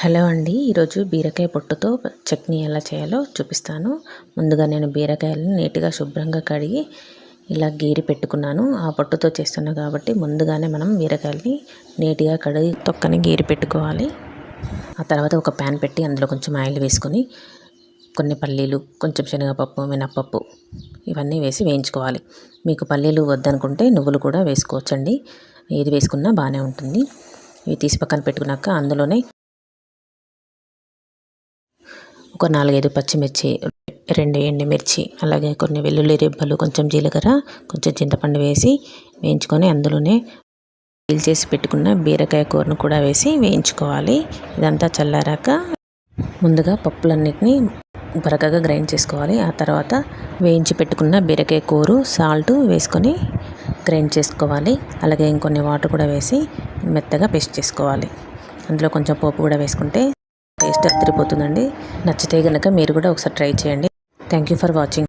Hello అండి ఈరోజు బీరకాయ పొట్టుతో చట్నీ ఎలా చేయాలో చూపిస్తాను. ముందుగా నేను బీరకాయలను నీట్గా శుభ్రంగా కడిగి ఇలా గీరి పెట్టుకున్నాను. ఆ పొట్టుతో చేస్తున్నా కాబట్టి ముందుగానే మనం బీరకాయలని నీట్గా కడిగి తొక్కని గీరి పెట్టుకోవాలి. ఆ తర్వాత ఒక ప్యాన్ పెట్టి అందులో కొంచెం ఆయిల్ వేసుకొని కొన్ని పల్లీలు కొంచెం శనగపప్పు మినప్పప్పు ఇవన్నీ వేసి వేయించుకోవాలి. మీకు పల్లీలు వద్దనుకుంటే నువ్వులు కూడా వేసుకోవచ్చండి. ఏది వేసుకున్నా బాగానే ఉంటుంది. ఇవి తీసి పక్కన పెట్టుకున్నాక అందులోనే ఒక నాలుగైదు పచ్చిమిర్చి రెండు ఎండుమిర్చి అలాగే కొన్ని వెల్లుల్లి రెబ్బలు కొంచెం జీలకర్ర కొంచెం చింతపండు వేసి వేయించుకొని అందులోనే పీల్ చేసి పెట్టుకున్న బీరకాయ కూరను కూడా వేసి వేయించుకోవాలి. ఇదంతా చల్లారాక ముందుగా పప్పులన్నిటినీ బరకగా గ్రైండ్ చేసుకోవాలి. ఆ తర్వాత వేయించి పెట్టుకున్న బీరకాయ కూర సాల్ట్ వేసుకొని గ్రైండ్ చేసుకోవాలి. అలాగే ఇంకొన్ని వాటర్ కూడా వేసి మెత్తగా పేస్ట్ చేసుకోవాలి. అందులో కొంచెం పోపు కూడా వేసుకుంటే టేస్ట్ అదిరిపోతుందండి. నచ్చితే కనుక మీరు కూడా ఒకసారి ట్రై చేయండి. Thank you for watching